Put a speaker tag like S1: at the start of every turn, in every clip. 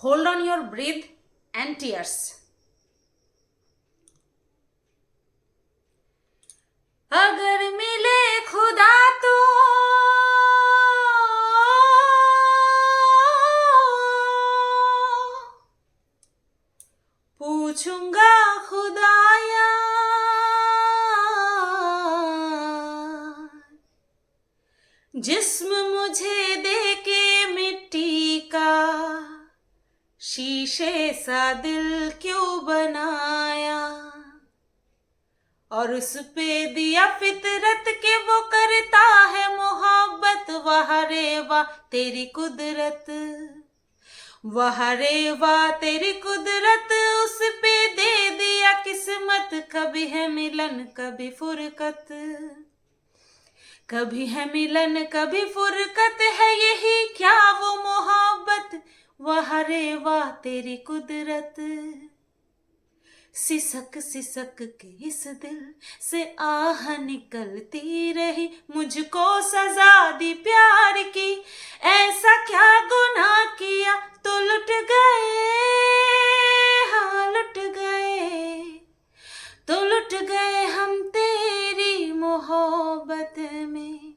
S1: Hold on your breath and tears. अगर मिले खुदा तो पूछूंगा खुदाया जिस्म मुझे दे शीशे सा दिल क्यों बनाया? और उस पे दिया फितरत के वो करता है मोहब्बत। वाह रे वाह तेरी कुदरत। वाह रे वाह तेरी कुदरत। उस पे दे दिया किस्मत। कभी है मिलन, कभी फुरकत। कभी है मिलन, कभी फुरकत। है यही क्या वो मोहब्बत? वाह रे वाह तेरी कुदरत। सिसक सिसक के इस दिल से आह निकलती रही मुझको सजा दी प्यार की। ऐसा क्या गुनाह किया? तो लुट गए। हाँ लुट गए। तो लुट गए हम तेरी मोहब्बत में।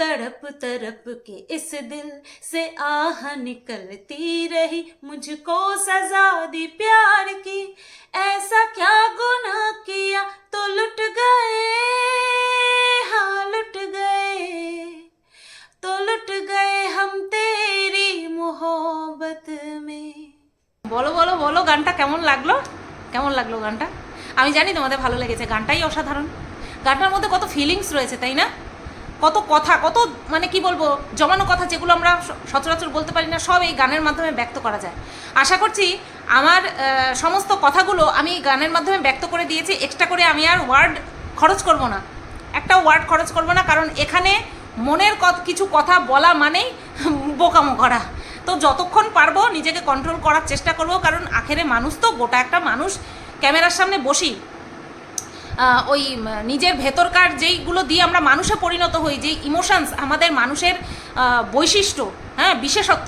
S1: तड़प तड़प के इस दिल से आह निकलती रही मुझको सजा दी प्यार की ऐसा क्या गुनाह किया तो लुट गए हाँ लुट गए तो लुट गए हम तेरी मोहब्बत में বলো বলো বলো গানটা কেমন লাগলো কেমন লাগলো গানটা আমি জানি তোমাদের ভালো লেগেছে গানটাই অসাধারণ গানটার মধ্যে কত ফিলিংস রয়েছে তাই না কত কথা, কত মানে কি বলব, জমানো কথা যেগুলো আমরা সচরাচর বলতে পারি না, সব এই গানের মাধ্যমে ব্যক্ত করা যায়। আশা করছি আমার সমস্ত কথাগুলো আমি গানের মাধ্যমে ব্যক্ত করে দিয়েছি এক্সট্রা করে আমি আর ওয়ার্ড খরচ করব না। একটা ওয়ার্ড খরচ করব না, কারণ এখানে মনের কিছু কথা বলা মানেই বোকামো করা। তো যতক্ষণ পারব নিজেকে কন্ট্রোল করার চেষ্টা করব, কারণ আখেরে মানুষ তো, গোটা একটা মানুষ, ক্যামেরার সামনে বসি ওই নিজের ভেতরকার যেইগুলো দিয়ে আমরা মানুষে পরিণত হই, যেই ইমোশনস আমাদের মানুষের বৈশিষ্ট্য হ্যাঁ বিশেষত্ব,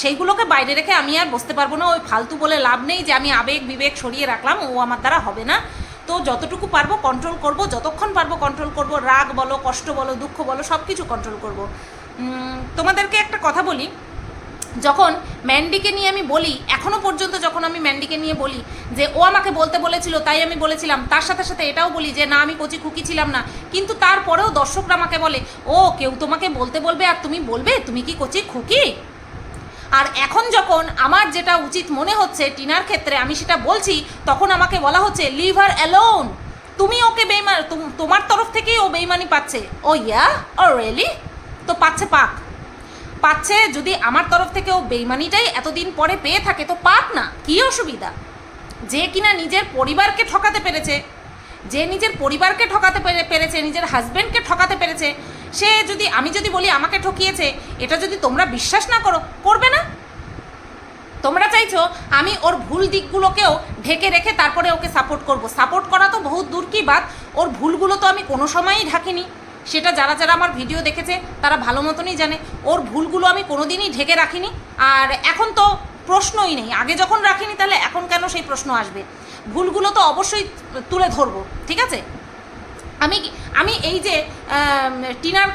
S1: সেইগুলোকে বাইরে রেখে আমি আর বসতে পারব না। ওই ফালতু বলে লাভ নেই যে আমি আবেগ, বিবেক সরিয়ে রাখলাম, ও আমার দ্বারা হবে না। তো যতটুকু পারব কন্ট্রোল করব, যতক্ষণ পারব কন্ট্রোল করব, রাগ বলো, কষ্ট বলো, দুঃখ বলো সব কিছু কন্ট্রোল করব তোমাদেরকে একটা কথা বলি। যখন ম্যান্ডিকে নিয়ে আমি বলি, এখনও পর্যন্ত যখন আমি ম্যান্ডিকে নিয়ে বলি যে ও আমাকে বলতে বলেছিল, তাই আমি বলেছিলাম, তার সাথে সাথে এটাও বলি যে, না, আমি কচি খুকি ছিলাম না। কিন্তু তারপরেও দর্শকরা আমাকে বলে, ও, কেউ তোমাকে বলতে বলবে আর তুমি বলবে? তুমি কি কচি খুকি? আর এখন যখন আমার যেটা উচিত মনে হচ্ছে টিনার ক্ষেত্রে, আমি সেটা বলছি, তখন আমাকে বলা হচ্ছে, লিভ হার অ্যালোন। তুমি ওকে বেইমান তোমার তরফ থেকেই ও বেইমানি পাচ্ছে। Oh yeah? Oh really? তো পাচ্ছে পাক। পাচ্ছে যদি আমার তরফ থেকে ও বেইমানিটাই এতদিন পরে পেয়ে থাকে, তো পাক না, কী অসুবিধা? যে কিনা নিজের পরিবারকে ঠকাতে পেরেছে, যে নিজের পরিবারকে ঠকাতে পেরে- পেরেছে, নিজের হাজব্যান্ডকে ঠকাতে পেরেছে, সে যদি, আমি যদি বলি আমাকে ঠকিয়েছে, এটা যদি তোমরা বিশ্বাস না করো, করবে না? তোমরা চাইছো আমি ওর ভুল দিকগুলোকেও ঢেকে রেখে তারপরে ওকে সাপোর্ট করব। সাপোর্ট করা তো বহুত দূর কি বাদ ওর ভুলগুলো তো আমি কোনো সময়ই ঢাকিনি। সেটা যারা যারা আমার ভিডিও দেখেছে, তারা ভালো মতনই জানে। ওর ভুলগুলো আমি কোনোদিনই ঢেকে রাখিনি। আর এখন তো প্রশ্নই নেই। আগে যখন রাখিনি, তাহলে এখন কেন সেই প্রশ্ন আসবে? ভুলগুলো তো অবশ্যই তুলে ধরবো, ঠিক আছে? আমি আমি এই যে টিনার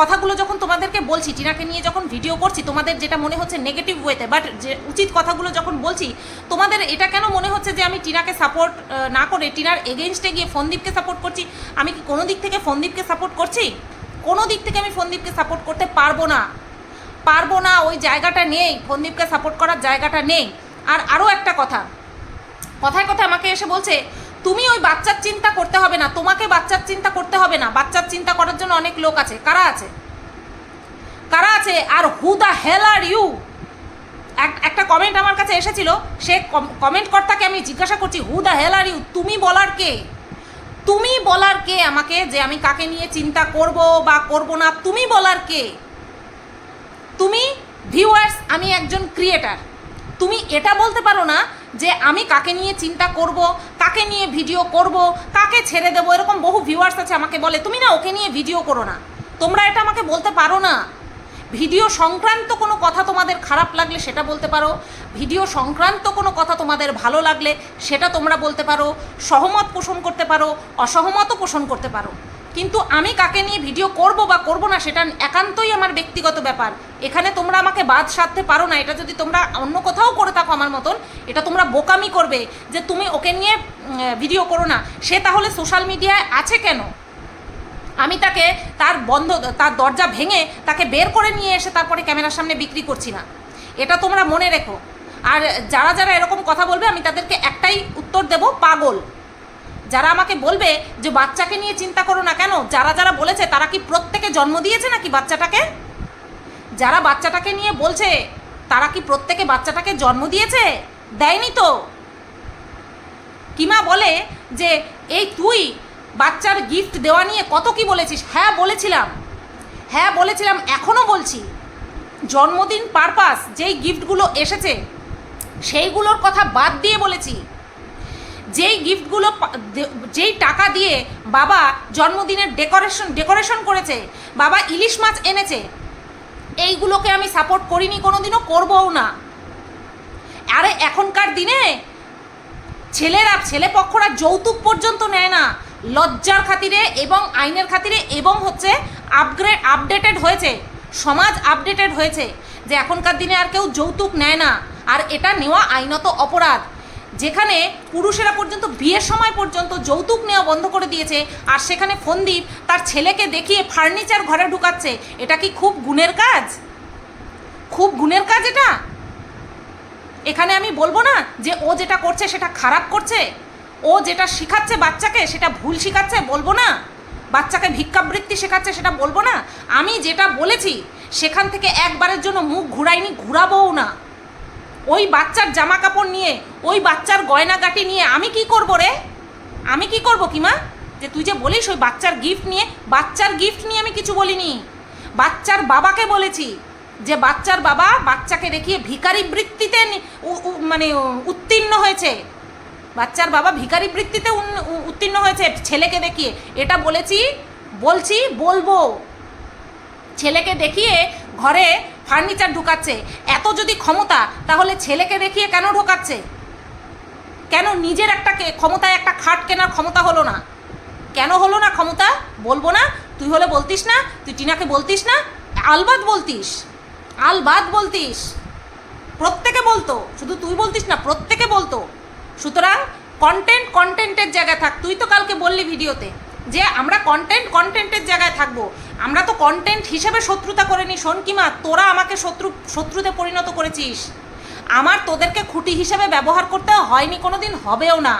S1: কথাগুলো যখন তোমাদেরকে বলছি, টিনাকে নিয়ে যখন ভিডিও করছি, তোমাদের যেটা মনে হচ্ছে নেগেটিভ ওয়েতে বাট যে উচিত কথাগুলো যখন বলছি, তোমাদের এটা কেন মনে হচ্ছে যে আমি টিনাকে সাপোর্ট না করে টিনার এগেনস্টে গিয়ে ফোনদীপকে সাপোর্ট করছি? আমি কি কোনো দিক থেকে ফোনদীপকে সাপোর্ট করছি? কোনো দিক থেকে আমি ফোনদীপকে সাপোর্ট করতে পারব না। পারব না, ওই জায়গাটা নেই, ফোনদীপকে সাপোর্ট করার জায়গাটা নেই। আর আরও একটা কথা, কথায় কথায় আমাকে এসে বলছে তুমি ওই বাচ্চার চিন্তা করতে হবে না, তোমাকে বাচ্চার চিন্তা করতে হবে না। বাচ্চার চিন্তা করার জন্য অনেক লোক আছে। কারা আছে? কারা আছে? আর who the hell are you একটা কমেন্ট আমার কাছে এসেছিল। সে কমেন্ট কর্তাকে আমি জিজ্ঞাসা করছি হু দ্য হেল আর ইউ তুমি বলার কে? তুমি বলার কে আমাকে যে আমি কাকে নিয়ে চিন্তা করব বা করব না? তুমি বলার কে? তুমি ভিউয়ার্স আমি একজন ক্রিয়েটার তুমি এটা বলতে পারো না যে আমি কাকে নিয়ে চিন্তা করব, কাকে নিয়ে ভিডিও করব, কাকে ছেড়ে দেবো, এরকম বহু ভিউয়ার্স আছে আমাকে বলে, তুমি না ওকে নিয়ে ভিডিও করো না। তোমরা এটা আমাকে বলতে পারো না। ভিডিও সংক্রান্ত কোনো কথা তোমাদের খারাপ লাগলে সেটা বলতে পারো। ভিডিও সংক্রান্ত কোনো কথা তোমাদের ভালো লাগলে সেটা তোমরা বলতে পারো। সহমত পোষণ করতে পারো, অসহমতও পোষণ করতে পারো। কিন্তু আমি কাকে নিয়ে ভিডিও করব বা করব না সেটা একান্তই আমার ব্যক্তিগত ব্যাপার। এখানে তোমরা আমাকে বাদ সাধতে পারো না। এটা যদি তোমরা অন্য কোথাও করে থাকো আমার মতন, এটা তোমরা বোকামি করবে যে তুমি ওকে নিয়ে ভিডিও করো না। সে তাহলে সোশ্যাল মিডিয়ায় আছে কেন? আমি তাকে তার বন্ধ, তার দরজা ভেঙে তাকে বের করে নিয়ে এসে তারপরে ক্যামেরার সামনে বিক্রি করছি না। এটা তোমরা মনে রেখো। আর যারা যারা এরকম কথা বলবে, আমি তাদেরকে একটাই উত্তর দেব, পাগল। যারা আমাকে বলবে যে বাচ্চাকে নিয়ে চিন্তা করো না কেন, যারা যারা বলেছে, তারা কি প্রত্যেকে জন্ম দিয়েছে নাকি বাচ্চাটাকে? যারা বাচ্চাটাকে নিয়ে বলছে, তারা কি প্রত্যেকে বাচ্চাটাকে জন্ম দিয়েছে? দেয়নি তো। কিমা বলে যে, এই তুই বাচ্চার গিফট দেওয়া নিয়ে কত কি বলেছিস? হ্যাঁ বলেছিলাম। হ্যাঁ বলেছিলাম এখনও বলছি। জন্মদিন পারপাস যেই গিফটগুলো এসেছে, সেইগুলোর কথা বাদ দিয়ে বলেছি। যেই গিফটগুলো যেই টাকা দিয়ে বাবা জন্মদিনের ডেকোরেশন ডেকোরেশন করেছে, বাবা ইলিশ মাছ এনেছে, এইগুলোকে আমি সাপোর্ট করিনি, কোনোদিনও করবও না। আরে এখনকার দিনে ছেলেরা, ছেলে পক্ষরা যৌতুক পর্যন্ত নেয় না। লজ্জার খাতিরে এবং আইনের খাতিরে এবং হচ্ছে আপগ্রেড আপডেটেড হয়েছে, সমাজ আপডেটেড হয়েছে যে এখনকার দিনে আর কেউ যৌতুক নেয় না। আর এটা নেওয়া আইনত অপরাধ। যেখানে পুরুষেরা পর্যন্ত বিয়ের সময় পর্যন্ত যৌতুক নেওয়া বন্ধ করে দিয়েছে, আর সেখানে ফন্দীপ তার ছেলেকে দেখিয়ে ফার্নিচার ঘরে ঢুকাচ্ছে, এটা কি খুব গুণের কাজ? খুব গুণের কাজ এটা? এখানে আমি বলব না যে ও যেটা করছে সেটা খারাপ করছে, ও যেটা শিখাচ্ছে বাচ্চাকে সেটা ভুল শিখাচ্ছে বলব না, বাচ্চাকে ভিক্ষাবৃত্তি শেখাচ্ছে সেটা বলব না। আমি যেটা বলেছি, সেখান থেকে একবারের জন্য মুখ ঘুরাইনি, ঘুরাবোও না। ওই বাচ্চার জামা কাপড় নিয়ে, ওই বাচ্চার গয়নাগাটি নিয়ে আমি কি করব রে? আমি কি করব কিমা? যে তুই যে বলিস ওই বাচ্চার গিফট নিয়ে, বাচ্চার গিফট নিয়ে আমি কিছু বলিনি। বাচ্চার বাবাকে বলেছি যে বাচ্চার বাবা বাচ্চাকে দেখিয়ে ভিখারি বৃত্তিতে মানে উত্তীর্ণ হয়েছে। বাচ্চার বাবা ভিখারি বৃত্তিতে উত্তীর্ণ হয়েছে ছেলেকে দেখিয়ে। এটা বলেছি, বলছি, বলব। ছেলেকে দেখিয়ে ঘরে ফার্নিচার ঢুকাচ্ছে। এত যদি ক্ষমতা, তাহলে ছেলেকে দেখিয়ে কেন ঢোকাচ্ছে? কেন নিজের একটা ক্ষমতায় একটা খাট কেনার ক্ষমতা হলো না? কেন হলো না ক্ষমতা? বলব না। তুই হলে বলতিস না, তুই টিনাকে বলতিস না, আলবাদ বলতিস। আলবাদ বলতিস। প্রত্যেকে বলতো, শুধু তুই বলতিস না, প্রত্যেকে বলতো। সুতরাং কন্টেন্ট কন্টেন্টের জায়গায় থাক। তুই তো কালকে বললি ভিডিওতে। যে আমরা কন্টেন্ট কন্টেন্টের জায়গায় থাকব। আমরা তো কন্টেন্ট হিসেবে শত্রুতা করে নি শোন কিমা, তোরা আমাকে শত্রু, শত্রুতে পরিণত করেছিস। আমার তোদেরকে খুঁটি হিসেবে ব্যবহার করতে হয়নি কোনো দিন হবেও না।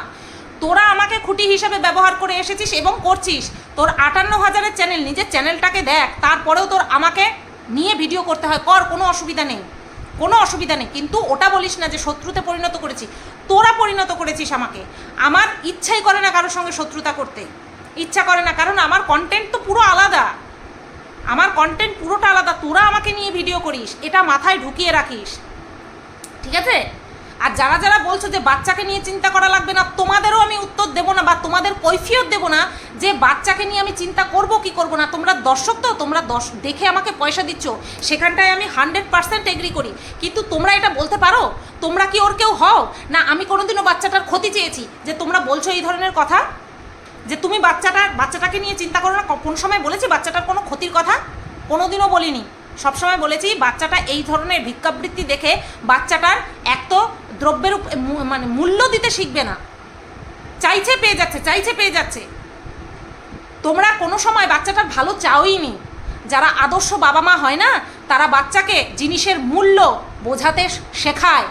S1: তোরা আমাকে খুঁটি হিসেবে ব্যবহার করে এসেছিস এবং করছিস। তোর আটান্ন হাজারের চ্যানেল নিজের চ্যানেলটাকে দেখ। তারপরেও তোর আমাকে নিয়ে ভিডিও করতে হয়। কর, কোনো অসুবিধা নেই। কোনো অসুবিধা নেই। কিন্তু ওটা বলিস না যে শত্রুতে পরিণত করেছি। তোরা পরিণত করেছিস আমাকে। আমার ইচ্ছাই করে না কারোর সঙ্গে শত্রুতা করতে। ইচ্ছা করে না, কারণ আমার কন্টেন্ট তো পুরো আলাদা। আমার কন্টেন্ট পুরোটা আলাদা, তোরা আমাকে নিয়ে ভিডিও করিস, এটা মাথায় ঢুকিয়ে রাখিস। ঠিক আছে? আর যারা যারা বলছো যে বাচ্চাকে নিয়ে চিন্তা করা লাগবে না, তোমাদেরও আমি উত্তর দেবো না বা তোমাদের কৈফিয়ত দেবো না যে বাচ্চাকে নিয়ে আমি চিন্তা করব কি করব না। তোমরা দর্শক তো, তোমরা দশ, দেখে আমাকে পয়সা দিচ্ছ, সেখানটায় আমি হান্ড্রেড পার্সেন্ট এগ্রি করি। কিন্তু তোমরা এটা বলতে পারো? তোমরা কি ওর কেউ হও? না, আমি কোনোদিনও বাচ্চাটার ক্ষতি চেয়েছি যে তোমরা বলছো এই ধরনের কথা? যে তুমি বাচ্চাটার বাচ্চাটাকে নিয়ে চিন্তা করো না। কোন সময় বলেছি বাচ্চাটার কোনো ক্ষতির কথা? কোনোদিনও বলিনি। সবসময় বলেছি বাচ্চাটা এই ধরনের ভিক্ষাবৃত্তি দেখে বাচ্চাটার এক তো দ্রব্যের মানে মূল্য দিতে শিখবে না। চাইছে পেয়ে যাচ্ছে, চাইছে পেয়ে যাচ্ছে। তোমরা কোনো সময় বাচ্চাটার ভালো চাওই নি। যারা আদর্শ বাবা মা হয় না, তারা বাচ্চাকে জিনিসের মূল্য বোঝাতে শেখায়।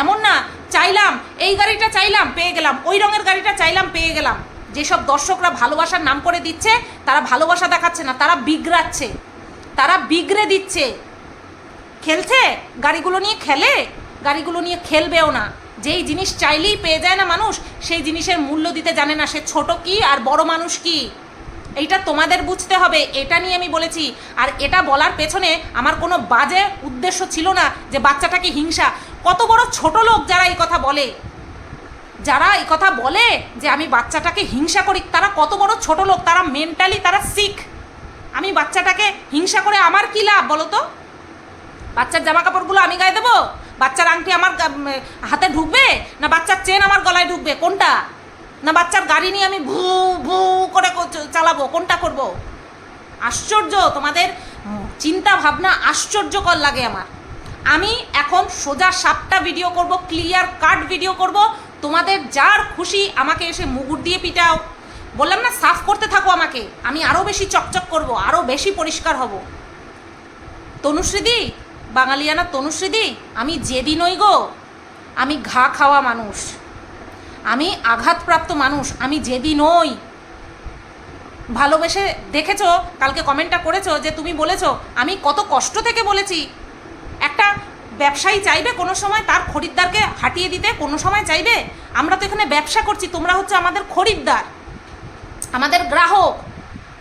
S1: এমন না, চাইলাম, এই গাড়িটা চাইলাম, পেয়ে গেলাম, ওই রঙের গাড়িটা চাইলাম, পেয়ে গেলাম। যেসব দর্শকরা ভালোবাসার নাম করে দিচ্ছে, তারা ভালোবাসা দেখাচ্ছে না, তারা বিগড়াচ্ছে। তারা বিগড়ে দিচ্ছে। খেলছে? গাড়িগুলো নিয়ে খেলে? গাড়িগুলো নিয়ে খেলবেও না। যেই জিনিস চাইলেই পেয়ে যায় না মানুষ, সেই জিনিসের মূল্য দিতে জানে না। সে ছোট কি আর বড় মানুষ কি? এইটা তোমাদের বুঝতে হবে, এটা নিয়ে আমি বলেছি। আর এটা বলার পেছনে আমার কোনো বাজে উদ্দেশ্য ছিল না যে বাচ্চাটাকে হিংসা। কত বড় ছোট লোক যারা এই কথা বলে। যারা এই কথা বলে যে আমি বাচ্চাটাকে হিংসা করি, তারা কত বড় ছোট লোক, তারা মেন্টালি তারা শিখ আমি বাচ্চাটাকে হিংসা করে আমার কী লাভ বলো তো বাচ্চার জামা কাপড়গুলো আমি গায়ে দেবো? বাচ্চার আংটি আমার হাতে ঢুকবে? না বাচ্চার চেন আমার গলায় ঢুকবে? কোনটা? না বাচ্চার গাড়ি নিয়ে আমি ভু ভু করে চালাবো? কোনটা করব? আশ্চর্য, তোমাদের চিন্তা ভাবনা আশ্চর্যকর লাগে আমার। আমি এখন সোজা সাপটা ভিডিও করব ক্লিয়ার কাট ভিডিও করব তোমাদের যার খুশি আমাকে এসে মুগুর দিয়ে পিটাও। বললাম, না, সাফ করতে থাকো আমাকে। আমি আরও বেশি চকচক করব আরও বেশি পরিষ্কার হব। তনুশ্রীদি, বাঙালিয়ানা তনুশ্রীদি, আমি জেদি নই গো। আমি ঘা খাওয়া মানুষ। আমি আঘাতপ্রাপ্ত মানুষ, আমি জেদি নই। ভালোবেসে দেখেছ, কালকে কমেন্টটা করেছ যে তুমি বলেছ, আমি কত কষ্ট থেকে বলেছি। একটা ব্যবসায়ী চাইবে কোনো সময় তার খরিদ্দারকে হাঁটিয়ে দিতে, কোনো সময় চাইবে, আমরা তো এখানে ব্যবসা করছি, তোমরা হচ্ছে আমাদের খরিদ্দার, আমাদের গ্রাহক।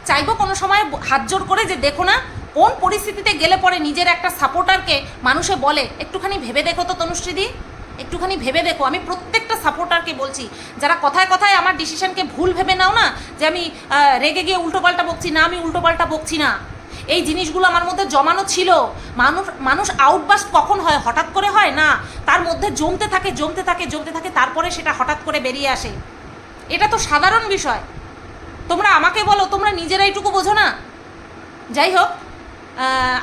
S1: চাইব কোনো সময় হাত জোর করে যে দেখো না, কোন পরিস্থিতিতে গেলে পরে নিজের একটা সাপোর্টারকে মানুষে বলে, একটুখানি ভেবে দেখো তো তনুশ্রীদি, একটুখানি ভেবে দেখো। আমি প্রত্যেকটা সাপোর্টারকে বলছি, যারা কথায় কথায় আমার ডিসিশনকে ভুল ভেবে নাও না, যে আমি রেগে গিয়ে উল্টোপাল্টা বকছি, না আমি উল্টোপাল্টা বকছি না। এই জিনিসগুলো আমার মধ্যে জমানো ছিল। মানুষ মানুষ আউটবাস্ট কখন হয়? হঠাৎ করে হয় না? তার মধ্যে জমতে থাকে জমতে থাকে জমতে থাকে, তারপরে সেটা হঠাৎ করে বেরিয়ে আসে। এটা তো সাধারণ বিষয়। তোমরা আমাকে বলো, তোমরা নিজেরা এইটুকু বোঝো না? যাই হোক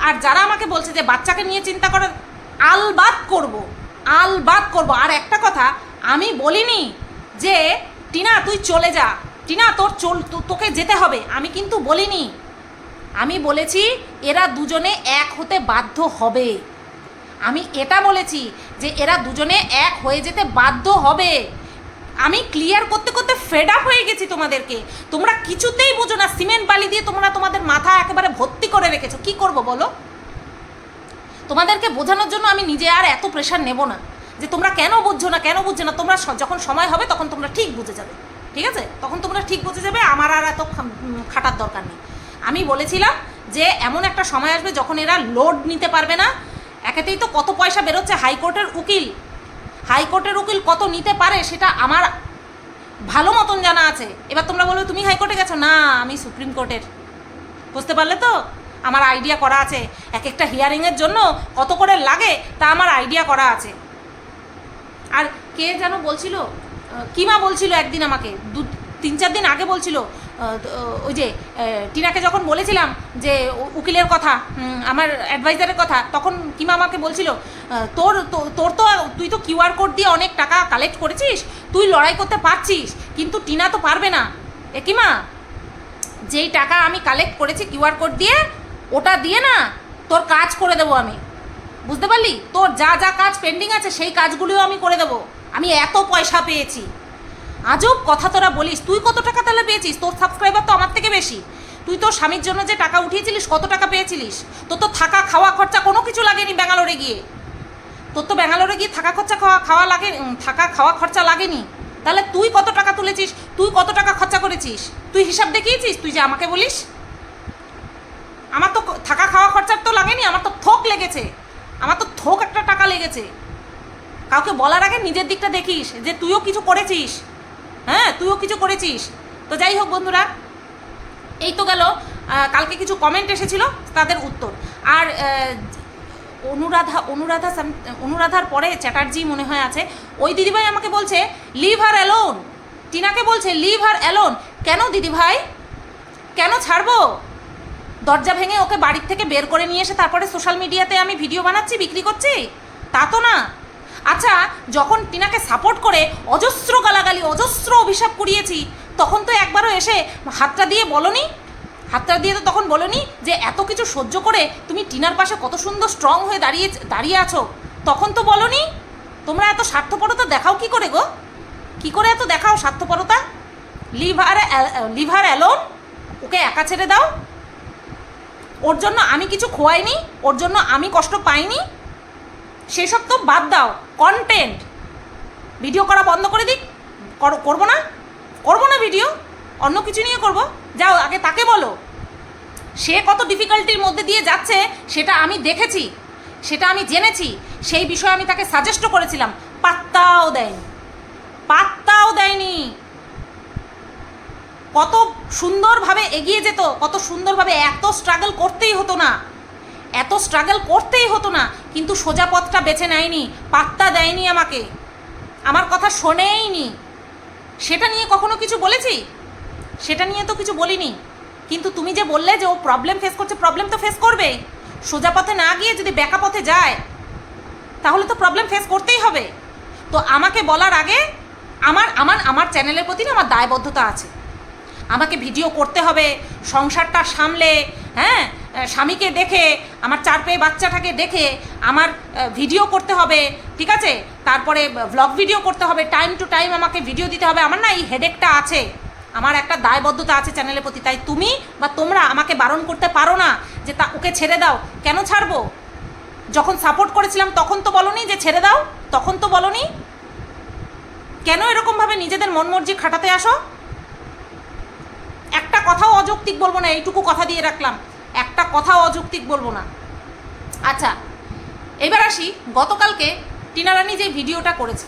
S1: আর যারা আমাকে বলছে যে বাচ্চাকে নিয়ে চিন্তা করে আলবাত করব আলবাত করব। আর একটা কথা, আমি বলিনি যে, টিনা, তুই চলে যা। টিনা, তোর চল তোকে যেতে হবে। আমি কিন্তু বলিনি। আমি বলেছি এরা দুজনে এক হতে বাধ্য হবে। আমি এটা বলেছি যে এরা দুজনে এক হয়ে যেতে বাধ্য হবে। আমি ক্লিয়ার করতে করতে ফেড আপ হয়ে গেছি তোমাদেরকে। তোমরা কিছুতেই বোঝো না, সিমেন্ট বালি দিয়ে তোমরা তোমাদের মাথা একেবারে ভর্তি করে রেখেছো। কি করব বলো? তোমাদেরকে বোঝানোর জন্য আমি নিজে আর এত প্রেশার নেব না। যে তোমরা কেন বুঝছ না, কেন বুঝছ না, তোমরা যখন সময় হবে তখন তোমরা ঠিক বুঝে যাবে। ঠিক আছে? তখন তোমরা ঠিক বুঝে যাবে, আমার আর এত খাটার দরকার নেই। আমি বলেছিলাম যে এমন একটা সময় আসবে যখন এরা লোড নিতে পারবে না। একেতেই তো কত পয়সা বেরোচ্ছে হাইকোর্টের উকিল। হাইকোর্টের উকিল কত নিতে পারে সেটা আমার ভালো মতন জানা আছে। এবার তোমরা বলবে, তুমি হাইকোর্টে গেছো? না, আমি সুপ্রিম কোর্টের। বুঝতে পারলে তো? আমার আইডিয়া করা আছে। এক একটা হিয়ারিংয়ের জন্য কত করে লাগে তা আমার আইডিয়া করা আছে। আর কে যেন বলছিল কিমা বলছিল একদিন আমাকে, দু, তিন, চার দিন আগে বলছিল ওই যে টিনাকে যখন বলেছিলাম যে উকিলের কথা আমার অ্যাডভাইজারের কথা, তখন কিমা আমাকে বলছিল তোর তোর তো, তুই তো কিউআর কোড দিয়ে অনেক টাকা কালেক্ট করেছিস, তুই লড়াই করতে পারছিস, কিন্তু টিনা তো পারবে না। এ কিমা, যেই টাকা আমি কালেক্ট করেছি কিউআর কোড দিয়ে, ওটা দিয়ে না, তোর কাজ করে দেবো আমি। বুঝতে পারলি? তোর যা যা কাজ পেন্ডিং আছে, সেই কাজগুলিও আমি করে দেবো। আমি এত পয়সা পেয়েছি। আজব কথা তোরা বলিস। তুই কত টাকা তাহলে পেয়েছিস? তোর সাবস্ক্রাইবার তো আমার থেকে বেশি। তুই তোর স্বামীর জন্য যে টাকা উঠিয়েছিলিস, কত টাকা পেয়েছিলিস? তোর তো থাকা খাওয়া খরচা কোনো কিছু লাগেনি ব্যাঙ্গালোরে গিয়ে। তোর তো ব্যাঙ্গালোরে গিয়ে থাকা খরচা খাওয়া খাওয়া লাগে থাকা খাওয়া খরচা লাগেনি। তাহলে তুই কত টাকা তুলেছিস? তুই কত টাকা খরচা করেছিস? তুই হিসাব দেখিয়েছিস তুই যে আমাকে বলিস? আমার তো থাকা খাওয়া খরচার তো লাগেনি, আমার তো থোক লেগেছে। আমার তো থোক একটা টাকা লেগেছে। কাউকে বলার আগে নিজের দিকটা দেখিস যে তুইও কিছু করেছিস। হ্যাঁ তুইও কিছু করেছিস। তো যাই হোক বন্ধুরা, এই তো গেল। কালকে কিছু কমেন্ট এসেছিল, তাদের উত্তর। আর অনুরাধা অনুরাধা অনুরাধার পরে চ্যাটার্জি মনে হয় আছে, ওই দিদিভাই আমাকে বলছে লিভ হার অ্যালোন টিনাকে বলছে লিভ হার অ্যালোন কেন দিদিভাই? কেন ছাড়বো? দরজা ভেঙে ওকে বাড়ির থেকে বের করে নিয়ে এসে তারপরে সোশ্যাল মিডিয়াতে আমি ভিডিও বানাচ্ছি, বিক্রি করছি? তা তো না। আচ্ছা যখন টিনাকে সাপোর্ট করে অজস্র গালাগালি, অজস্র অভিশাপ করিয়েছি তখন তো একবারও এসে হাতটা দিয়ে বলনি? হাতটা দিয়ে তো তখন বলনি যে এত কিছু সহ্য করে তুমি টিনার পাশে কত সুন্দর স্ট্রং হয়ে দাঁড়িয়ে দাঁড়িয়ে আছো? তখন তো বলনি? তোমরা এত স্বার্থপরতা দেখাও কি করে গো? কি করে এত দেখাও স্বার্থপরতা? লিভার লিভার অ্যালোন ওকে একা ছেড়ে দাও? ওর জন্য আমি কিছু খোয়াইনি, ওর জন্য আমি কষ্ট পাইনি? সেসব তো বাদ দাও কন্টেন্ট ভিডিও করা বন্ধ করে দিক। কর- করব না? করব না ভিডিও অন্য কিছু নিয়ে করব? যাও, আগে তাকে বলো। সে কত ডিফিকাল্টির মধ্যে দিয়ে যাচ্ছে, সেটা আমি দেখেছি, সেটা আমি জেনেছি, সেই বিষয়ে আমি তাকে সাজেস্টও করেছিলাম। পাত্তাও দেয়নি। পাত্তাও দেয়নি। কত সুন্দরভাবে এগিয়ে যেত, কত সুন্দরভাবে এত স্ট্রাগল করতেই হতো না। এত স্ট্রাগল করতেই হতো না, কিন্তু সোজা পথটা বেছে নেয়নি, পাত্তা দেয়নি আমাকে। আমার কথা শোনেই নি সেটা নিয়ে কখনো কিছু বলেছি? সেটা নিয়ে তো কিছু বলিনি। কিন্তু তুমি যে বললে যে ও প্রবলেম ফেস করছে প্রবলেম তো ফেস করবেই। সোজা পথে না গিয়ে যদি বেকা পথে যায়, তাহলে তো প্রবলেম ফেস করতেই হবে। তো আমাকে বলার আগে আমার আমার আমার চ্যানেলের প্রতি না আমার দায়বদ্ধতা আছে। আমাকে ভিডিও করতে হবে, সংসারটা সামলে হ্যাঁ? স্বামীকে দেখে, আমার চার পেয়ে বাচ্চাটাকে দেখে আমার ভিডিও করতে হবে, ঠিক আছে? তারপরে ভ্লগ ভিডিও করতে হবে টাইম টু টাইম আমাকে ভিডিও দিতে হবে। আমার না এই হেডেকটা আছে। আমার একটা দায়বদ্ধতা আছে চ্যানেলের প্রতি। তাই তুমি বা তোমরা আমাকে বারণ করতে পারো না যে তা, ওকে ছেড়ে দাও। কেন ছাড়বো? যখন সাপোর্ট করেছিলাম, তখন তো বলনি যে ছেড়ে দাও? তখন তো বলনি? কেন এরকমভাবে নিজেদের মন মর্জি খাটাতে আসো? একটা কথাও অযৌক্তিক বলব না, এইটুকু কথা দিয়ে রাখলাম। একটা কথাও অযৌক্তিক বলব না। আচ্ছা এবার আসি গতকালকে টিনারানি যে ভিডিওটা করেছে,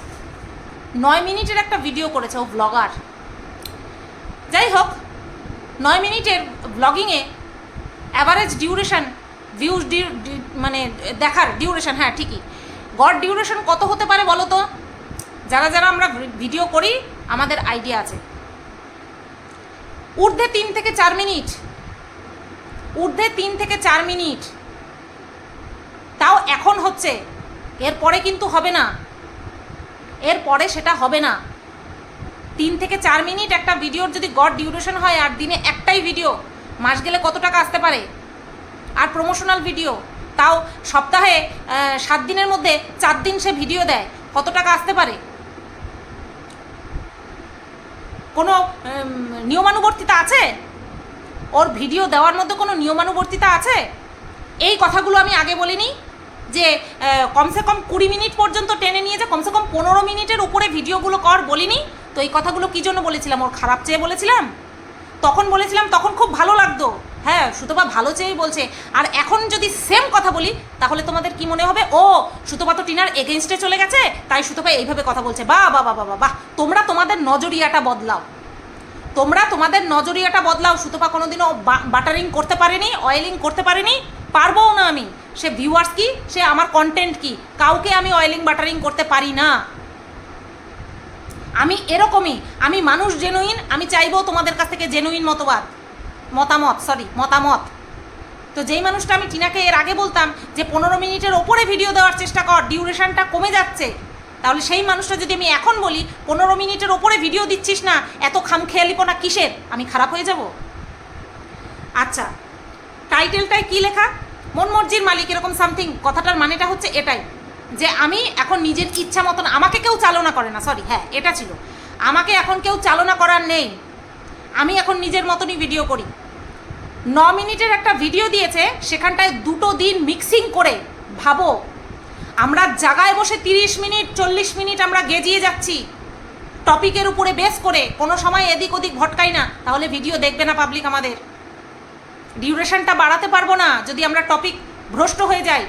S1: নয় মিনিটের একটা ভিডিও করেছে ও ব্লগার যাই হোক, নয় মিনিটের ব্লগিংয়ে অ্যাভারেজ ডিউরেশন ভিউজ মানে দেখার ডিউরেশন হ্যাঁ ঠিকই। গড ডিউরেশন কত হতে পারে বলো তো? যারা যারা আমরা ভিডিও করি, আমাদের আইডিয়া আছে। ঊর্ধ্বে তিন থেকে চার মিনিট ঊর্ধ্বে তিন থেকে চার মিনিট। তাও এখন হচ্ছে। এরপরে কিন্তু হবে না। এরপরে সেটা হবে না। তিন থেকে চার মিনিট একটা ভিডিওর যদি গড ডিউরেশন হয় আর দিনে একটাই ভিডিও, মাস গেলে কত টাকা আসতে পারে? আর প্রমোশনাল ভিডিও, তাও সপ্তাহে সাত দিনের মধ্যে চার দিন সে ভিডিও দেয়, কত টাকা আসতে পারে? কোনো নিয়মানুবর্তিতা আছে? ওর ভিডিও দেওয়ার মধ্যে কোনো নিয়মানুবর্তিতা আছে? এই কথাগুলো আমি আগে বলিনি যে কমসে কম কুড়ি মিনিট পর্যন্ত টেনে নিয়ে যা, কমসে কম পনেরো মিনিটের উপরে ভিডিওগুলো কর বলিনি। তো এই কথাগুলো কী জন্য বলেছিলাম? ওর খারাপ চেয়ে বলেছিলাম? তখন বলেছিলাম, তখন খুব ভালো লাগতো। হ্যাঁ সুতপা ভালো চেয়েই বলছে। আর এখন যদি সেম কথা বলি, তাহলে তোমাদের কি মনে হবে? ও, সুতপা তো টিনার এগেনস্টে চলে গেছে, তাই সুতপা এইভাবে কথা বলছে। বা বা বা বা বাহ, তোমরা তোমাদের নজরিয়াটা বদলাও। তোমরা তোমাদের নজরিয়াটা বদলাও। সুতপা কোনোদিনও বাটারিং করতে পারেনি অয়েলিং করতে পারেনি। পারবও না আমি। সে ভিউয়ার্স কি? সে আমার কন্টেন্ট কি? কাউকে আমি অয়েলিং বাটারিং করতে পারি না। আমি এরকমই। আমি মানুষ জেনুইন আমি চাইব তোমাদের কাছ থেকে জেনুইন মতবাদ। মতামত সরি মতামত। তো যেই মানুষটা আমি টিনাকে এর আগে বলতাম যে, পনেরো মিনিটের ওপরে ভিডিও দেওয়ার চেষ্টা কর ডিউরেশনটা কমে যাচ্ছে। তাহলে সেই মানুষটা যদি আমি এখন বলি, পনেরো মিনিটের ওপরে ভিডিও দিচ্ছিস না, এত খামখেয়ালিপনা কিসের? আমি খারাপ হয়ে যাব? আচ্ছা টাইটেলটায় কি লেখা? মন মর্জির মালিক এরকম সামথিং কথাটার মানেটা হচ্ছে এটাই, যে আমি এখন নিজের ইচ্ছা মতন, আমাকে কেউ চালনা করে না সরি হ্যাঁ এটা ছিল। আমাকে এখন কেউ চালনা করার নেই। আমি এখন নিজের মতনই ভিডিও করি। ন মিনিটের একটা ভিডিও দিয়েছে, সেখানটায় দুটো দিন মিক্সিং করে ভাবো আমরা জায়গায় বসে তিরিশ মিনিট, চল্লিশ মিনিট আমরা গেজিয়ে যাচ্ছি। টপিকের উপরে বেস করে কোনো সময় এদিক ওদিক ভটকাই না, তাহলে ভিডিও দেখবে না পাবলিক আমাদের। ডিউরেশনটা বাড়াতে পারব না, যদি আমরা টপিক ভ্রষ্ট হয়ে যাই।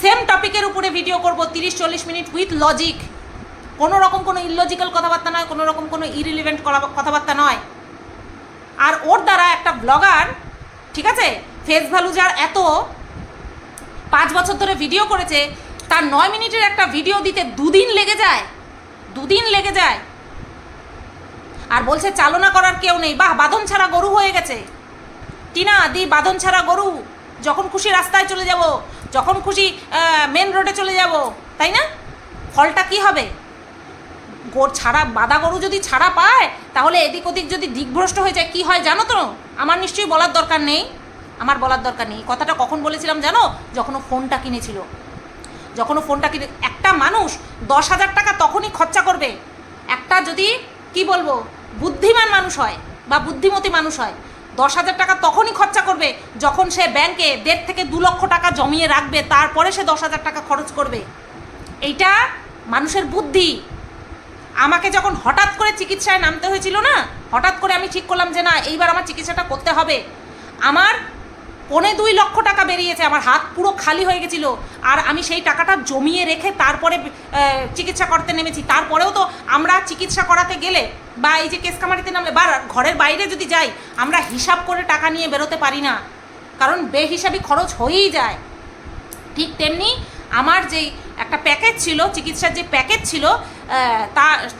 S1: সেম টপিকের উপরে ভিডিও করব তিরিশ, চল্লিশ মিনিট উইথ লজিক কোনো রকম কোনো ইললজিক্যাল কথাবার্তা নয়, কোনো রকম কোনো ইরিলিভেন্ট কথাবার্তা নয়। আর ওর দ্বারা একটা ব্লগার ঠিক আছে? ফেস ভ্যালু যার এত, পাঁচ বছর ধরে ভিডিও করেছে তার নয় মিনিটের একটা ভিডিও দিতে দুদিন লেগে যায়। দুদিন লেগে যায়। আর বলছে, চালনা করার কেউ নেই। বাহ, বাঁধন ছাড়া গরু হয়ে গেছে। টিনা, দি, বাঁধন ছাড়া গরু। যখন খুশি রাস্তায় চলে যাব, যখন খুশি মেন রোডে চলে যাব, তাই না? ফলটা কি হবে? গোর ছাড়া, বাঁধা গরু যদি ছাড়া পায়, তাহলে এদিক ওদিক যদি দিকভ্রষ্ট হয়ে যায়, কি হয় জানো তো? আমার নিশ্চয়ই বলার দরকার নেই। আমার বলার দরকার নেই। কথাটা কখন বলেছিলাম জানো? যখন ও ফোনটা কিনেছিল। যখন ফোনটা কিনে একটা মানুষ দশ হাজার টাকা তখনই খরচা করবে। একটা যদি, কি বলব, বুদ্ধিমান মানুষ হয় বা বুদ্ধিমতী মানুষ হয়, দশ হাজার টাকা তখনই খরচা করবে যখন সে ব্যাংকে দেড় থেকে দু লক্ষ টাকা জমিয়ে রাখবে, তারপরে সে দশ হাজার টাকা খরচ করবে। এইটা মানুষের বুদ্ধি। আমাকে যখন হঠাৎ করে চিকিৎসায় নামতে হয়েছিল না, হঠাৎ করে আমি ঠিক করলাম যে না, এইবার আমার চিকিৎসাটা করতে হবে। আমার পনে দুই লক্ষ টাকা বেরিয়েছে, আমার হাত পুরো খালি হয়ে গেছিল। আর আমি সেই টাকাটা জমিয়ে রেখে তারপরে চিকিৎসা করতে নেমেছি। তারপরেও তো আমরা চিকিৎসা করাতে গেলে বা এই যে কেস কামারিতে নামলে, বা ঘরের বাইরে যদি যাই, আমরা হিসাব করে টাকা নিয়ে বেরোতে পারি না। কারণ বেহিসাবি খরচ হয়েই যায়। ঠিক তেমনি আমার যেই একটা প্যাকেজ ছিল, চিকিৎসার যে প্যাকেজ ছিল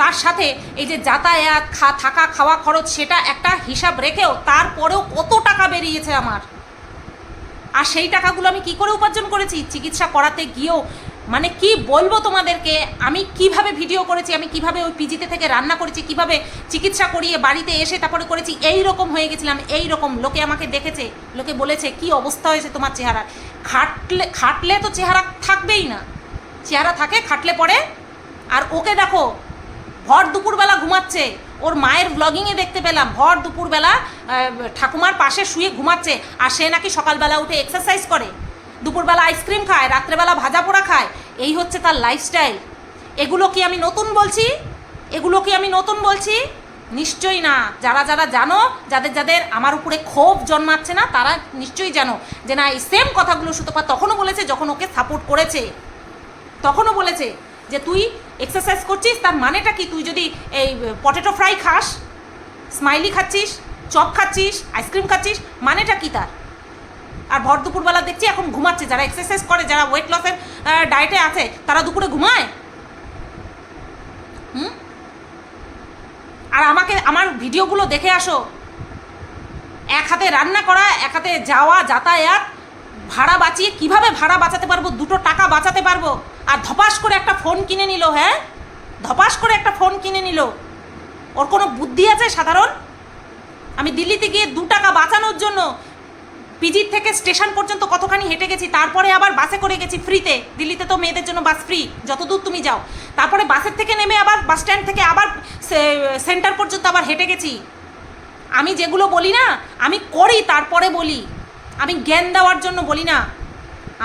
S1: তার সাথে এই যে যাতায়াত, খা, থাকা, খাওয়া খরচ, সেটা একটা হিসাব রেখেও তারপরেও কত টাকা বেরিয়েছে আমার। আর সেই টাকাগুলো আমি কি করে উপার্জন করেছি? চিকিৎসা করাতে গিয়েও? মানে কি বলব তোমাদেরকে? আমি কীভাবে ভিডিও করেছি? আমি কীভাবে ওই পিজিতে থেকে রান্না করেছি? কীভাবে চিকিৎসা করিয়ে বাড়িতে এসে তারপরে করেছি? এই রকম হয়ে গেছিলাম এই রকম লোকে আমাকে দেখেছে, লোকে বলেছে, কি অবস্থা হয়েছে তোমার চেহারার? খাটলে খাটলে তো চেহারা থাকবেই না। চেহারা থাকে, খাটলে পরে আর ওকে দেখো, ভর দুপুরবেলা ঘুমাচ্ছে। ওর মায়ের ব্লগিংয়ে দেখতে পেলাম। ভর দুপুরবেলা ঠাকুমার পাশে শুয়ে ঘুমাচ্ছে আর সে নাকি সকালবেলা উঠে এক্সারসাইজ করে। দুপুরবেলা আইসক্রিম খায়, রাত্রেবেলা ভাজা পোড়া খায়। এই হচ্ছে তার লাইফস্টাইল এগুলো কি আমি নতুন বলছি? এগুলো কি আমি নতুন বলছি? নিশ্চয়ই না। যারা যারা জানো, যাদের যাদের আমার উপরে ক্ষোভ জন্মাচ্ছে না, তারা নিশ্চয়ই জানো যে না, এই সেম কথাগুলো সুতপা তখনও বলেছে যখন ওকে সাপোর্ট করেছে। তখনও বলেছে। যে তুই এক্সারসাইজ করছিস, তার মানেটা কি? তুই যদি এই পটেটো ফ্রাই খাস স্মাইলি খাচ্ছিস, চপ খাচ্ছিস আইসক্রিম খাচ্ছিস, মানেটা কি তার? আর ভর দুপুরবেলা দেখছি এখন ঘুমাচ্ছে, যারা এক্সারসাইজ করে, যারা ওয়েট লসের ডায়েটে আছে, তারা দুপুরে ঘুমায়? হুম? আর আমাকে, আমার ভিডিওগুলো দেখে আসো। এক হাতে রান্না করা, এক হাতে যাওয়া, যাতায়াত ভাড়া বাঁচিয়ে কীভাবে ভাড়া বাঁচাতে পারব? দুটো টাকা বাঁচাতে পারব? আর ধপাস করে একটা ফোন কিনে নিল হ্যাঁ? ধপাস করে একটা ফোন কিনে নিল। ওর কোনো বুদ্ধি আছে সাধারণ? আমি দিল্লিতে গিয়ে দু টাকা বাঁচানোর জন্য পিজির থেকে স্টেশন পর্যন্ত কতখানি হেঁটে গেছি, তারপরে আবার বাসে করে গেছি ফ্রিতে দিল্লিতে তো মেয়েদের জন্য বাস ফ্রি যত দূর তুমি যাও। তারপরে বাসের থেকে নেমে আবার বাস স্ট্যান্ড থেকে আবার সেন্টার পর্যন্ত আবার হেঁটে গেছি। আমি যেগুলো বলি না, আমি করি, তারপরে বলি। আমি জ্ঞান দেওয়ার জন্য বলি না।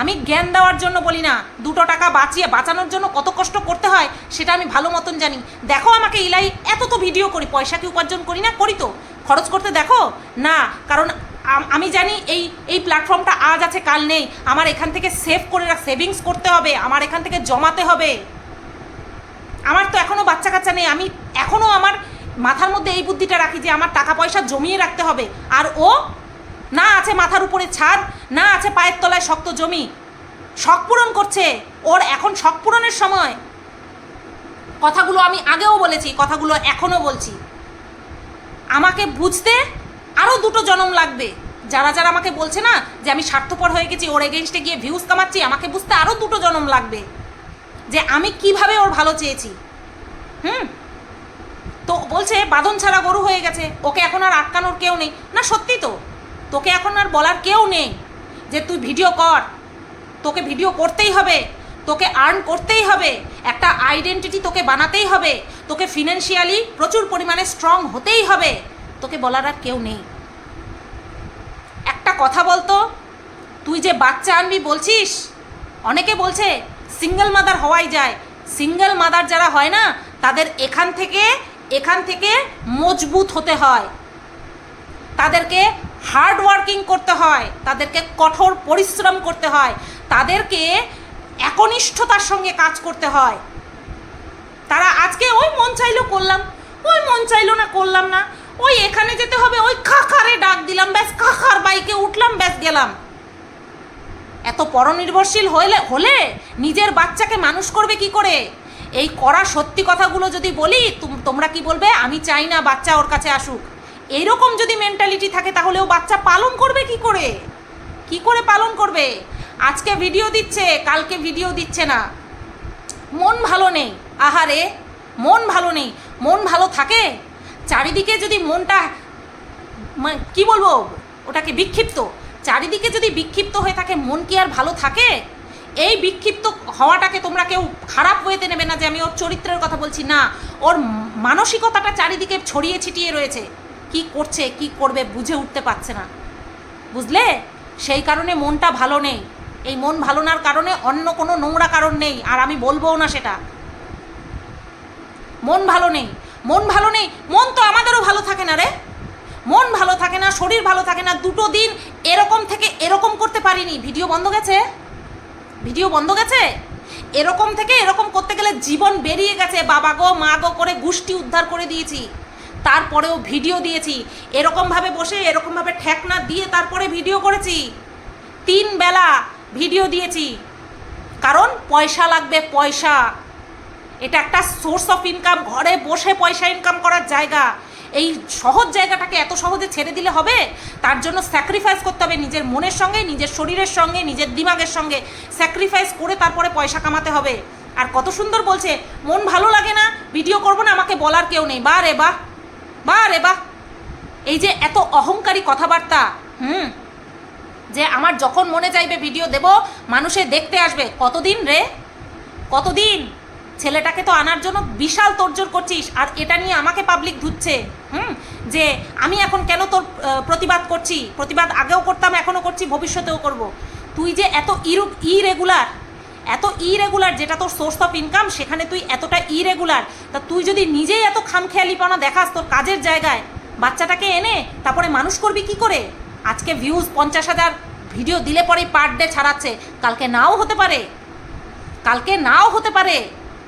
S1: আমি জ্ঞান দেওয়ার জন্য বলি না। দুটো টাকা বাঁচিয়ে বাঁচানোর জন্য কত কষ্ট করতে হয়, সেটা আমি ভালো মতন জানি। দেখো আমাকে ইলাই, এত তো ভিডিও করি, পয়সা কি উপার্জন করি না? করি তো। খরচ করতে দেখো? না, কারণ আমি জানি এই এই প্ল্যাটফর্মটা আজ আছে, কাল নেই। আমার এখান থেকে সেভ করে সেভিংস করতে হবে। আমার এখান থেকে জমাতে হবে। আমার তো এখনও বাচ্চা কাচ্চা নেই। আমি এখনও আমার মাথার মধ্যে এই বুদ্ধিটা রাখি যে আমার টাকা পয়সা জমিয়ে রাখতে হবে। আর ও না আছে মাথার উপরে ছাদ, না আছে পায়ের তলায় শক্ত জমি। শখ পূরণ করছে, ওর এখন শখ পূরণের সময়। কথাগুলো আমি আগেও বলেছি, কথাগুলো এখনও বলছি। আমাকে বুঝতে আরও দুটো জনম লাগবে। যারা যারা আমাকে বলছে না যে আমি স্বার্থপর হয়ে গেছি, ওর এগেনস্টে গিয়ে ভিউজ কামাচ্ছি, আমাকে বুঝতে আরও দুটো জনম লাগবে। যে আমি কীভাবে ওর ভালো চেয়েছি। হুম? তো বলছে, বাঁধন ছাড়া গরু হয়ে গেছে, ওকে এখন আর আটকানোর কেউ নেই। না, সত্যি তো। তোকে এখন আর বলার কেউ নেই যে তুই ভিডিও কর। তোকে ভিডিও করতেই হবে, তোকে আর্ন করতেই হবে, একটা আইডেন্টিটি তোকে বানাতেই হবে, তোকে ফিনান্সিয়ালি প্রচুর পরিমাণে স্ট্রং হতেই হবে, তোকে বলার আর কেউ নেই। একটা কথা বলতো, তুই যে বাচ্চা আনবি বলছিস? অনেকে বলছে সিঙ্গেল মাদার হওয়াই যায়। সিঙ্গেল মাদার যারা হয় না, তাদের এখান থেকে এখান থেকে মজবুত হতে হয়। তাদেরকে হার্ড ওয়ার্কিং করতে হয়, তাদেরকে কঠোর পরিশ্রম করতে হয়, তাদেরকে একনিষ্ঠতার সঙ্গে কাজ করতে হয়। তারা আজকে ওই মন চাইলো করলাম, ওই মন চাইলো না করলাম না, ওই এখানে যেতে হবে, ওই কাকারে ডাক দিলাম, ব্যাস কাকার বাইকে উঠলাম, ব্যাস গেলাম। এত পরনির্ভরশীল হলে হলে নিজের বাচ্চাকে মানুষ করবে কি করে? এই করা সত্যি কথাগুলো যদি বলি তোমরা কি বলবে? আমি চাই না বাচ্চা ওর কাছে আসুক। এইরকম যদি মেন্টালিটি থাকে, তাহলে ও বাচ্চা পালন করবে কি করে? কি করে পালন করবে? আজকে ভিডিও দিচ্ছে, কালকে ভিডিও দিচ্ছে না। মন ভালো নেই। আহারে মন ভালো নেই। মন ভালো থাকে? চারিদিকে যদি মনটা মা- কি বলব? ওটাকে বিক্ষিপ্ত। চারিদিকে যদি বিক্ষিপ্ত হয়ে থাকে, মন কি আর ভালো থাকে? এই বিক্ষিপ্ত হওয়াটাকে তোমরা কেউ খারাপ হয়েতে নেবে না যে আমি ওর চরিত্রের কথা বলছি। না, ওর মানসিকতাটা চারিদিকে ছড়িয়ে ছিটিয়ে রয়েছে। কি করছে, কি করবে বুঝে উঠতে পারছে না। বুঝলে? সেই কারণে মনটা ভালো নেই। এই মন ভালো নার কারণে অন্য কোনো নোংরা কারণ নেই, আর আমি বলবোও না সেটা। মন ভালো নেই। মন ভালো নেই, মন তো আমাদেরও ভালো থাকে না রে। মন ভালো থাকে না, শরীর ভালো থাকে না, দুটো দিন এরকম থেকে এরকম করতে পারিনি। ভিডিও বন্ধ গেছে? ভিডিও বন্ধ গেছে? এরকম থেকে এরকম করতে গেলে জীবন বেরিয়ে গেছে। বাবা গো, মা গো করে গুষ্টি উদ্ধার করে দিয়েছি। তারপরেও ভিডিও দিয়েছি। এরকমভাবে বসে, এরকমভাবে ঠেকনা দিয়ে তারপরে ভিডিও করেছি। তিন বেলা ভিডিও দিয়েছি। কারণ পয়সা লাগবে, পয়সা। এটা একটা সোর্স অফ ইনকাম ঘরে বসে পয়সা ইনকাম করার জায়গা। এই সহজ জায়গাটাকে এত সহজে ছেড়ে দিলে হবে? তার জন্য স্যাক্রিফাইস করতে হবে নিজের মনের সঙ্গে, নিজের শরীরের সঙ্গে, নিজের দিমাগের সঙ্গে। স্যাক্রিফাইস করে তারপরে পয়সা কামাতে হবে। আর কত সুন্দর বলছে, মন ভালো লাগে না ভিডিও করব না, আমাকে বলার কেউ নেই। বা রে বা বা রে বা এই যে এত অহংকারী কথাবার্তা, হুম? যে আমার যখন মনে চাইবে ভিডিও দেব, মানুষে দেখতে আসবে, কতদিন রে? কতদিন? ছেলেটাকে তো আনার জন্য বিশাল তোড়জোড় করছিস, আর এটা নিয়ে আমাকে পাবলিক ধুচ্ছে। হুম? যে আমি এখন কেন তোর প্রতিবাদ করছি? প্রতিবাদ আগেও করতাম, এখনও করছি, ভবিষ্যতেও করব। তুই যে এত ইরু ইরেগুলার এত ইরেগুলার যেটা তোর সোর্স অফ ইনকাম সেখানে তুই এতটা ইরেগুলার তা তুই যদি নিজেই এত খামখেয়ালিপনা দেখাস তোর কাজের জায়গায়, বাচ্চাটাকে এনে, তারপরে মানুষ করবি কি করে? আজকে ভিউজ পঞ্চাশ হাজার ভিডিও দিলে পরেই পার ডে ছাড়াচ্ছে। কালকে নাও হতে পারে। কালকে নাও হতে পারে।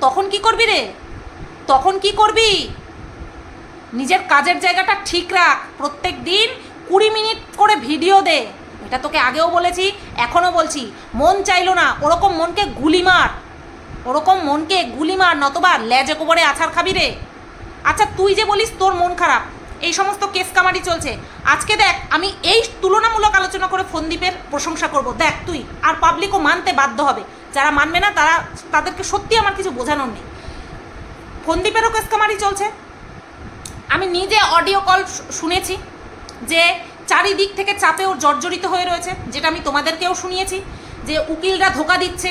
S1: তখন কি করবি রে? তখন কি করবি? নিজের কাজের জায়গাটা ঠিক রাখ। প্রত্যেক দিন কুড়ি মিনিট করে ভিডিও দে। এটা তোকে আগেও বলেছি, এখনও বলছি। মন চাইলো না, ওরকম মনকে গুলি মার। ওরকম মনকে গুলি মার, নতবা লেজে কোবরে আছাড় খাবি রে। আচ্ছা তুই যে বলিস তোর মন খারাপ, এই সমস্ত কেস কামারি চলছে। আজকে দেখ, আমি এই তুলনামূলক আলোচনা করে ফোনদীপের প্রশংসা করব। দেখ তুই, আর পাবলিকও মানতে বাধ্য হবে। যারা মানবে না, তারা, তাদেরকে সত্যি আমার কিছু বোঝানোর নেই। ফোনদীপেরও কেস কামারি চলছে। আমি নিজে অডিও কল শুনেছি যে চারিদিক থেকে চাপে ওর জর্জরিত হয়ে রয়েছে, যেটা আমি তোমাদেরকেও শুনিয়েছি, যে উকিলরা ধোকা দিচ্ছে,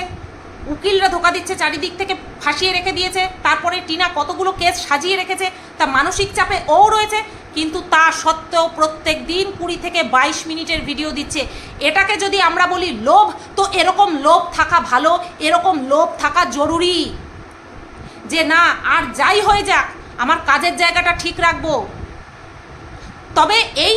S1: উকিলরা ধোকা দিচ্ছে, চারিদিক থেকে ফাঁসিয়ে রেখে দিয়েছে, তারপরে টিনা কতগুলো কেস সাজিয়ে রেখেছে, তা মানসিক চাপে ও রয়েছে, কিন্তু তা সত্ত্বেও প্রত্যেক দিন কুড়ি থেকে বাইশ মিনিটের ভিডিও দিচ্ছে। এটাকে যদি আমরা বলি লোভ, তো এরকম লোভ থাকা ভালো, এরকম লোভ থাকা জরুরি। যে না, আর যাই হয়ে যাক, আমার কাজের জায়গাটা ঠিক রাখব। তবে এই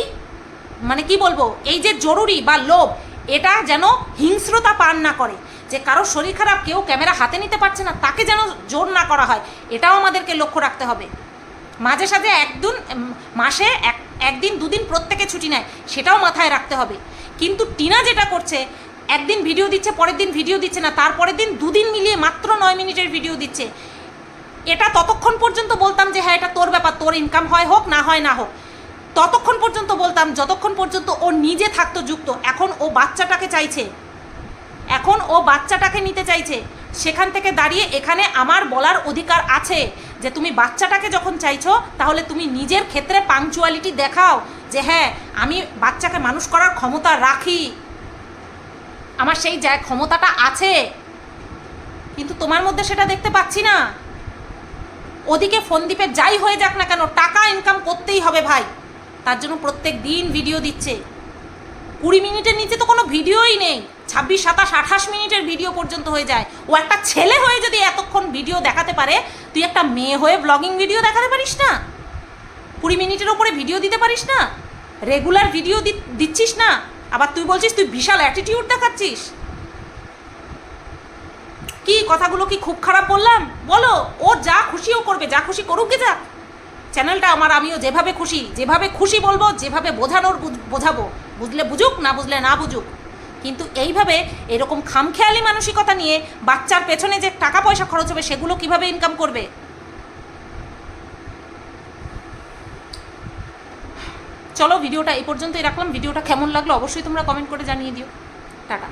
S1: মানে কি বলব? এই যে জরুরি বা লোভ, এটা যেন হিংস্রতা পান না করে। যে কারও শরীর খারাপ, কেউ ক্যামেরা হাতে নিতে পারছে না, তাকে যেন জোর না করা হয়, এটাও আমাদেরকে লক্ষ্য রাখতে হবে। মাঝে সাঝে একদিন মাসে এক, একদিন, দুদিন প্রত্যেকে ছুটি নেয়, সেটাও মাথায় রাখতে হবে। কিন্তু টিনা যেটা করছে, একদিন ভিডিও দিচ্ছে, পরের দিন ভিডিও দিচ্ছে না, তারপরের দিন দুদিন মিলিয়ে মাত্র নয় মিনিটের ভিডিও দিচ্ছে। এটা ততক্ষণ পর্যন্ত বলতাম যে হ্যাঁ এটা তোর ব্যাপার, তোর ইনকাম হয় হোক, না হয় না হোক। ততক্ষণ পর্যন্ত বলতাম, যতক্ষণ পর্যন্ত ও নিজে থাকতো যুক্ত, এখন ও বাচ্চাটাকে চাইছে। এখন ও বাচ্চাটাকে নিতে চাইছে। সেখান থেকে দাঁড়িয়ে এখানে আমার বলার অধিকার আছে যে তুমি বাচ্চাটাকে যখন চাইছো, তাহলে তুমি নিজের ক্ষেত্রে পাংচুয়ালিটি দেখাও যে হ্যাঁ আমি বাচ্চাকে মানুষ করার ক্ষমতা রাখি। আমার সেই যা ক্ষমতাটা আছে। কিন্তু তোমার মধ্যে সেটা দেখতে পাচ্ছি না। ওদিকে ফোন দ্বীপে যাই হয়ে যাক না কেন, টাকা ইনকাম করতেই হবে ভাই। তার জন্য প্রত্যেক দিন ভিডিও দিচ্ছে। কুড়ি মিনিটের নিচে তো কোনো ভিডিওই নেই। ছাব্বিশ, সাতাশ, আঠাশ মিনিটের ভিডিও পর্যন্ত হয়ে যায়। ও একটা ছেলে হয়ে যদি এতক্ষণ ভিডিও দেখাতে পারে, তুই একটা মেয়ে হয়ে ব্লগিং ভিডিও দেখাতে পারিস না? কুড়ি মিনিটের ওপরে ভিডিও দিতে পারিস না? রেগুলার ভিডিও দিচ্ছিস না? আবার তুই বলছিস, তুই বিশাল অ্যাটিটিউড দেখাচ্ছিস। কি, কথাগুলো কি খুব খারাপ বললাম? বলো, ও যা খুশিও করবে, যা খুশি করুক গে যাক। চ্যানেলটা আমার, আমিও যেভাবে খুশি যেভাবে খুশি বলব, যেভাবে বোঝানোর বোঝাবো, বুঝলে বুঝুক, না বুঝলে না বুঝুক। কিন্তু এইভাবে এরকম খামখেয়ালি মানসিকতা নিয়ে বাচ্চার পেছনে যে টাকা পয়সা খরচ হবে, সেগুলো কীভাবে ইনকাম করবে? চলো, ভিডিওটা এই পর্যন্তই রাখলাম। ভিডিওটা কেমন লাগল অবশ্যই তোমরা কমেন্ট করে জানিয়ে দিও। টাটা।